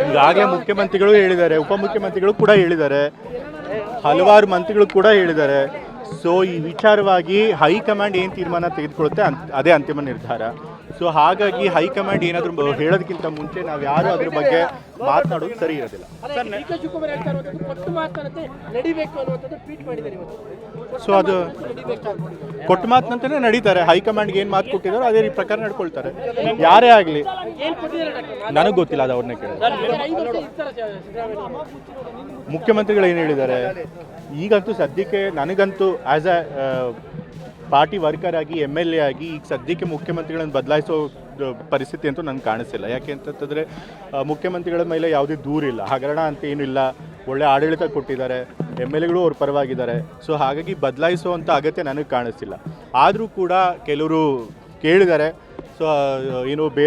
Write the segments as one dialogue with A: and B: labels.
A: ಈಗಾಗಲೇ ಮುಖ್ಯಮಂತ್ರಿಗಳು ಹೇಳಿದ್ದಾರೆ ಉಪಮುಖ್ಯಮಂತ್ರಿಗಳು ಕೂಡ ಹೇಳಿದ್ದಾರೆ ಹಲವಾರು ಮಂತ್ರಿಗಳು ಕೂಡ ಹೇಳಿದ್ದಾರೆ ಸೊ ಈ ವಿಚಾರವಾಗಿ ಹೈಕಮಾಂಡ್ ಏನು ತೀರ್ಮಾನ ತೆಗೆದುಕೊಳ್ಳುತ್ತೆ ಅದೇ ಅಂತಿಮ ನಿರ್ಧಾರ ಸೊ ಹಾಗಾಗಿ ಹೈಕಮಾಂಡ್ ಏನಾದರೂ ಹೇಳೋದಕ್ಕಿಂತ ಮುಂಚೆ ನಾವು ಯಾರು ಅದ್ರ ಬಗ್ಗೆ ಮಾತನಾಡೋದು ಸರಿ ಇರೋದಿಲ್ಲ. ಸೊ ಅದು ಕೊಟ್ಟ ಮಾತಿನಂತೆಯೇ ನಡೀತಾರೆ. ಹೈಕಮಾಂಡ್ಗೆ ಏನು ಮಾತು ಕೊಟ್ಟಿದಾರೋ ಅದೇ ರೀತಿ ಪ್ರಕಾರ ನಡ್ಕೊಳ್ತಾರೆ. ಯಾರೇ ಆಗಲಿ. ನನಗೆ ಗೊತ್ತಿಲ್ಲ ಅದು ಅವ್ರನ್ನ ಕೇಳಿ ಮುಖ್ಯಮಂತ್ರಿಗಳು ಏನು ಹೇಳಿದ್ದಾರೆ? ಈಗಂತೂ ಸದ್ಯಕ್ಕೆ ನನಗಂತೂ ಆ್ಯಸ್ ಅ ಪಾರ್ಟಿ ವರ್ಕರ್ ಆಗಿ ಎಂ ಎಲ್ ಎ ಆಗಿ ಈಗ ಸದ್ಯಕ್ಕೆ ಮುಖ್ಯಮಂತ್ರಿಗಳನ್ನು ಬದಲಾಯಿಸೋ ಪರಿಸ್ಥಿತಿ ಅಂತೂ ನನಗೆ ಕಾಣಿಸಿಲ್ಲ. ಯಾಕೆ ಅಂತಂತಂದರೆ ಮುಖ್ಯಮಂತ್ರಿಗಳ ಮೇಲೆ ಯಾವುದೇ ದೂರಿಲ್ಲ ಹಗರಣ ಅಂತ ಏನಿಲ್ಲ ಒಳ್ಳೆ ಆಡಳಿತ ಕೊಟ್ಟಿದ್ದಾರೆ. ಎಂ ಎಲ್ ಎಗಳು ಅವ್ರ ಪರವಾಗಿದ್ದಾರೆ. ಸೊ ಹಾಗಾಗಿ ಬದಲಾಯಿಸುವಂಥ ಅಗತ್ಯ ನನಗೆ ಕಾಣಿಸ್ತಿಲ್ಲ. ಆದರೂ ಕೂಡ ಕೆಲವರು ಕೇಳಿದ್ದಾರೆ ಸೊ ಏನು ಬೇ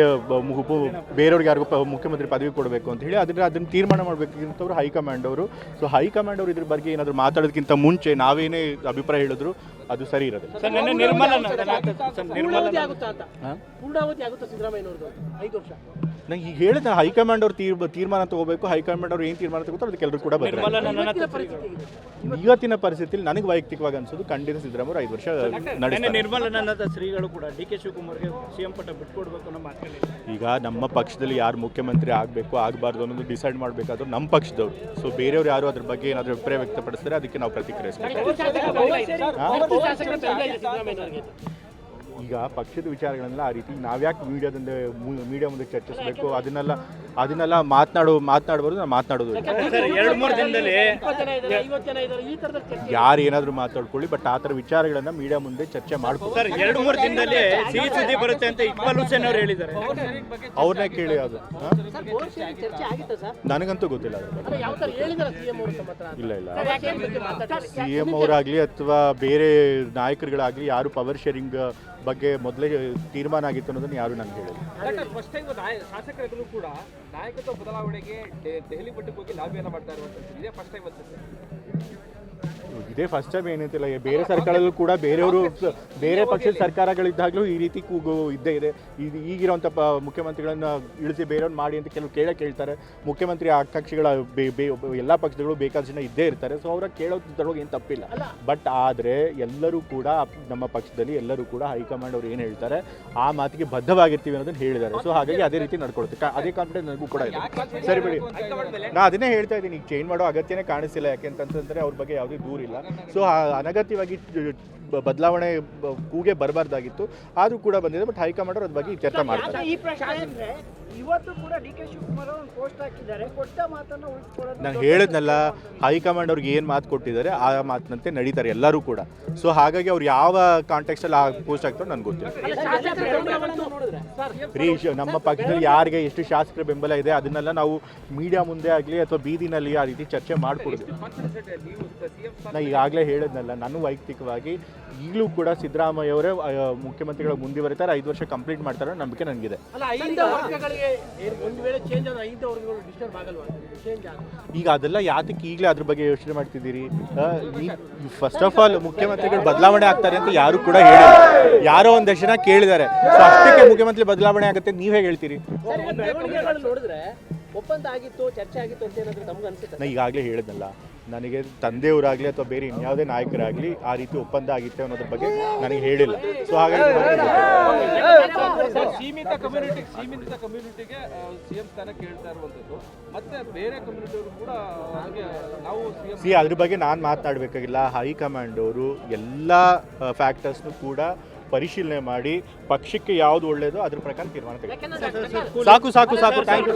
A: ಬೇರೆಯವ್ರಿಗೆ ಯಾರಿಗೂ ಪ- ಮುಖ್ಯಮಂತ್ರಿ ಪದವಿ ಕೊಡಬೇಕು ಅಂತ ಹೇಳಿ ಅದನ್ನ ಅದನ್ನು ತೀರ್ಮಾನ ಮಾಡಬೇಕಿಂತವ್ರು ಹೈಕಮಾಂಡ್ ಅವರು. ಸೊ ಹೈಕಮಾಂಡ್ ಅವರು ಇದ್ರ ಬಗ್ಗೆ ಏನಾದರೂ ಮಾತಾಡೋದಕ್ಕಿಂತ ಮುಂಚೆ ನಾವೇನೇ ಅಭಿಪ್ರಾಯ ಹೇಳಿದ್ರು ಅದು ಸರಿ ಇರೋದು ನಂಗೆ ಈಗ ಹೇಳಿದ ಹೈಕಮಾಂಡ್ ಅವ್ರು ತೀರ್ ತೀರ್ಮಾನ ತಗೋಬೇಕು ಹೈಕಮಾಂಡ್ ಅವ್ರು ಏನು ತೀರ್ಮಾನ ತಗೋತಾರೆ ಅದಕ್ಕೆ ಎಲ್ಲರೂ ಕೂಡ ಬರ್ತಾರೆ
B: ಇವತ್ತಿನ?
A: ಪರಿಸ್ಥಿತಿಯಲ್ಲಿ ನನಗೆ ವೈಯಕ್ತಿಕವಾಗಿ ಅನ್ಸೋದು ಖಂಡಿತ ಸಿದ್ದರಾಮಯ್ಯ ಐದು ವರ್ಷ ನಡೆಸ್ತಾರೆ.
C: ನಿರ್ಮಲಾನಂದ ಶ್ರೀಗಳು ಕೂಡ ಡಿ ಕೆ ಶಿವಕುಮಾರ್ಗೆ ಸಿಎಂ ಬಿಟ್ಕೊಡ್ಬೇಕು ಅನ್ನೋ
A: ಈಗ ನಮ್ಮ ಪಕ್ಷದಲ್ಲಿ ಯಾರು ಮುಖ್ಯಮಂತ್ರಿ ಆಗಬೇಕು ಆಗಬಾರ್ದು ಅನ್ನೋದು ಡಿಸೈಡ್ ಮಾಡಬೇಕಾದ್ರು ನಮ್ಮ ಪಕ್ಷದವ್ರು. ಸೊ ಬೇರೆಯವ್ರು ಯಾರು ಅದ್ರ ಬಗ್ಗೆ ಏನಾದರೂ ಅಭಿಪ್ರಾಯ ವ್ಯಕ್ತಪಡಿಸಿದ್ರೆ ಅದಕ್ಕೆ ನಾವು ಪ್ರತಿಕ್ರಿಯಿಸ್ಬೇಕು ಈಗ ಪಕ್ಷದ ವಿಚಾರಗಳನ್ನೆಲ್ಲ ಆ ರೀತಿ ನಾವ್ಯಾಕೆ ಮೀಡಿಯಾದಿಂದ ಮೀಡಿಯಾ ಮುಂದೆ ಚರ್ಚಿಸಬೇಕು? ಅದನ್ನೆಲ್ಲ ಅದನ್ನೆಲ್ಲ ಮಾತನಾಡು ಮಾತನಾಡಬಾರ್ದು ನಾನು ಮಾತನಾಡೋದು
C: ಸರ್ ಎರಡು ಮೂರು ದಿನದಲ್ಲಿ
A: ಯಾರು ಏನಾದರೂ ಮಾತಾಡ್ಕೊಳ್ಳಿ ಬಟ್ ಆ ಥರ ವಿಚಾರಗಳನ್ನ ಮೀಡಿಯಾ ಮುಂದೆ ಚರ್ಚೆ ಮಾಡ್ಬೋದು
C: ಸರ್ ಎರಡು ಮೂರು ದಿನದಲ್ಲಿ ಸಿಹಿ ಸುದ್ದಿ ಬರುತ್ತೆ ಅಂತ ಇಕ್ಬಾಲ್ ಹುಸೇನ್ ಅವರು ಹೇಳಿದ್ದಾರೆ.
A: ಅವ್ರನ್ನ ಕೇಳಿ ಅದು
B: ಸರ್ ಚರ್ಚೆ ಆಗಿತ್ತಾ ಸರ್?
A: ನನಗಂತೂ ಗೊತ್ತಿಲ್ಲ ಅದ್ರ
B: ಯಾವ ತರ ಹೇಳಿದಾರೆ ಸಿಎಂ ಅವರು ತಮ್ಮ
A: ಇಲ್ಲ ಇಲ್ಲ? ಸಿ ಎಂ ಅವರಾಗಲಿ ಅಥವಾ ಬೇರೆ ನಾಯಕರುಗಳಾಗಲಿ ಯಾರು ಪವರ್ ಶೇರಿಂಗ್ ಬಗ್ಗೆ ಮೊದಲೇ ತೀರ್ಮಾನ ಆಗಿತ್ತು ಅನ್ನೋದನ್ನು ಯಾರು ನನಗೆ ಹೇಳಿಲ್ಲ.
D: ಫಸ್ಟ್ ಟೈಮ್ ಕೂಡ ನಾಯಕತ್ವ ಬದಲಾವಣೆಗೆ ದೆಹಲಿ ಮಟ್ಟಕ್ಕೆ ಹೋಗಿ ಲಾಭಿಯನ್ನು ಮಾಡ್ತಾ ಇರುವಂತ ಫಸ್ಟ್ ಟೈಮ್
A: ಇದೇ ಫಸ್ಟ್ ಟೈಮ್ ಏನಂತಿಲ್ಲ ಬೇರೆ ಸರ್ಕಾರದಲ್ಲೂ ಕೂಡ ಬೇರೆಯವರು ಬೇರೆ ಪಕ್ಷದ ಸರ್ಕಾರಗಳಿದ್ದಾಗಲೂ ಈ ರೀತಿ ಕೂಗು ಇದ್ದೇ ಇದೆ. ಇದು ಈಗಿರೋಂಥ ಪ ಮುಖ್ಯಮಂತ್ರಿಗಳನ್ನ ಇಳಿಸಿ ಬೇರೆಯವ್ರು ಮಾಡಿ ಅಂತ ಕೆಲವು ಕೇಳೋ ಕೇಳ್ತಾರೆ. ಮುಖ್ಯಮಂತ್ರಿ ಆಕಾಂಕ್ಷಿಗಳ ಬೇ ಬೇ ಎಲ್ಲ ಪಕ್ಷಗಳು ಬೇಕಾದ ಜನ ಇದ್ದೇ ಇರ್ತಾರೆ. ಸೊ ಕೇಳೋದು ಕೇಳೋದ್ರೊಳಗೆ ಏನು ತಪ್ಪಿಲ್ಲ. ಬಟ್ ಆದರೆ ಎಲ್ಲರೂ ಕೂಡ ನಮ್ಮ ಪಕ್ಷದಲ್ಲಿ ಎಲ್ಲರೂ ಕೂಡ ಹೈಕಮಾಂಡ್ ಅವ್ರು ಏನು ಹೇಳ್ತಾರೆ ಆ ಮಾತಿಗೆ ಬದ್ಧವಾಗಿರ್ತೀವಿ ಅನ್ನೋದನ್ನ ಹೇಳಿದ್ದಾರೆ. ಸೊ ಹಾಗಾಗಿ ಅದೇ ರೀತಿ ನಡ್ಕೊಳ್ತೀವಿ ಅದೇ ಕಾನ್ಫಿಡೆನ್ಸ್ ನನಗೂ ಕೂಡ ಇದೆ. ಸರಿ ಬಿಡಿ. ನಾ ಅದನ್ನೇ ಹೇಳ್ತಾ ಇದ್ದೀನಿ. ಈಗ ಚೇಂಜ್ ಮಾಡೋ ಅಗತ್ಯನೇ ಕಾಣಿಸಿಲ್ಲ. ಯಾಕೆಂತಂದ್ರೆ ಅವ್ರ ಬಗ್ಗೆ ಯಾವುದೇ ದೂರ ಇಲ್ಲ ಸೊ ಅನಗತ್ಯವಾಗಿ ಬದಲಾವಣೆ ಕೂಗೆ ಬರಬಾರ್ದಾಗಿತ್ತು. ಆದರೂ ಕೂಡ ಬಂದಿದೆ ಬಟ್ ಹೈಕಮಾಂಡ್ ಅದ್ರ ಬಗ್ಗೆ ಚರ್ಚೆ ಮಾಡ್ತಾರೆ.
E: ಇವತ್ತು ಕೂಡ ಡಿ ಕೆ ಶಿವಕುಮಾರ್ ಅವರು ಒಂದು ಪೋಸ್ಟ್ ಹಾಕಿದ್ದಾರೆ. ಕೊಟ್ಟ ಮಾತನ್ನ ಉಳಿಸ್ಕೊಳ್ಳೋದು
A: ನಾನು ಹೇಳಿದ್ನಲ್ಲ ಹೈಕಮಾಂಡ್ ಅವ್ರಿಗೆ ಏನು ಮಾತು ಕೊಟ್ಟಿದ್ದಾರೆ ಆ ಮಾತಿನಂತೆ ನಡೀತಾರೆ ಎಲ್ಲರೂ ಕೂಡ. ಸೊ ಹಾಗಾಗಿ ಅವ್ರು ಯಾವ ಕಾಂಟೆಕ್ಸ್ಟಲ್ಲಿ ಆ ಪೋಸ್ಟ್ ಆಗ್ತಾರೆ ನನಗೆ ಗೊತ್ತಿಲ್ಲ. ರೀ ನಮ್ಮ ಪಕ್ಷದಲ್ಲಿ ಯಾರಿಗೆ ಎಷ್ಟು ಶಾಸಕರ ಬೆಂಬಲ ಇದೆ ಅದನ್ನೆಲ್ಲ ನಾವು ಮೀಡಿಯಾ ಮುಂದೆ ಆಗಲಿ ಅಥವಾ ಬೀದಿನಲ್ಲಿ ಆ ರೀತಿ ಚರ್ಚೆ ಮಾಡಿಕೊಡ್ತೀವಿ ನಾ ಈಗಾಗಲೇ ಹೇಳಿದ್ನಲ್ಲ ನಾನು ವೈಯಕ್ತಿಕವಾಗಿ ಈಗಲೂ ಕೂಡ ಸಿದ್ದರಾಮಯ್ಯ ಅವರೇ ಮುಖ್ಯಮಂತ್ರಿಗಳ ಮುಂದುವರಿತಾರೆ ಐದು ವರ್ಷ ಕಂಪ್ಲೀಟ್ ಮಾಡ್ತಾರೆ ನಂಬಿಕೆ ನನಗಿದೆ. ಈಗ ಅದೆಲ್ಲ ಯಾತಕ್ಕೆ ಈಗಲೇ ಅದ್ರ ಬಗ್ಗೆ ಯೋಚನೆ ಮಾಡ್ತಿದ್ದೀರಿ? ಫಸ್ಟ್ ಆಫ್ ಆಲ್ ಮುಖ್ಯಮಂತ್ರಿಗಳು ಬದಲಾವಣೆ ಆಗ್ತಾರೆ ಅಂತ ಯಾರು ಕೂಡ ಹೇಳಿಲ್ಲ. ಯಾರೋ ಒಂದಷ್ಟು ಜನ ಕೇಳಿದ್ದಾರೆ. ಸೊ ಅಷ್ಟಕ್ಕೆ ಮುಖ್ಯಮಂತ್ರಿ ಬದಲಾವಣೆ ಆಗುತ್ತೆ ನೀವು ಹೇಗೆ ಹೇಳ್ತೀರಿ?
B: ಸರ್ ಈ ಬೆಳವಣಿಗೆಗಳು ನೋಡಿದ್ರೆ ಒಪ್ಪಂದ ಆಗಿತ್ತು ಚರ್ಚೆ ಆಗಿತ್ತು ಅಂತ ಏನಾದ್ರು ನಮ್ಗೆ ಅನ್ಸುತ್ತೆ?
A: ನಾ ಈಗಾಗಲೇ ಹೇಳಿದ್ನಲ್ಲ ನನಗೆ ತಂದೆಯವರಾಗಲಿ ಅಥವಾ ಬೇರೆ ಇನ್ಯಾವುದೇ ನಾಯಕರಾಗಲಿ ಆ ರೀತಿ ಒಪ್ಪಂದ ಆಗಿತ್ತೆ ಅನ್ನೋದ್ರ ಬಗ್ಗೆ ನನಗೆ ಹೇಳಿಲ್ಲ. ಸೊ ಹಾಗಾಗಿ
D: ಸೀಮಿತ ಕಮ್ಯುನಿಟಿ ಸೀಮಿತ ಕಮ್ಯುನಿಟಿಗೆ ಸಿಎಂ ಸ್ಥಾನ ಕೇಳ್ತಾ ಇರುವಂತದ್ದು ಮತ್ತೆ ಬೇರೆ ಕಮ್ಯುನಿಟಿಯವರು ಕೂಡ ಹಾಗೆ ನಾವು
A: ಸಿ ಅದ್ರ ಬಗ್ಗೆ ನಾನು ಮಾತನಾಡಬೇಕಾಗಿಲ್ಲ. ಹೈಕಮಾಂಡ್ ಅವರು ಎಲ್ಲ ಫ್ಯಾಕ್ಟರ್ಸ್ನು ಕೂಡ ಪರಿಶೀಲನೆ ಮಾಡಿ ಪಕ್ಷಕ್ಕೆ ಯಾವುದು ಒಳ್ಳೆಯದು ಅದ್ರ ಪ್ರಕಾರ ತೀರ್ಮಾನ ತೆಗೆದು. ಸಾಕು ಸಾಕು ಸಾಕು. Thank you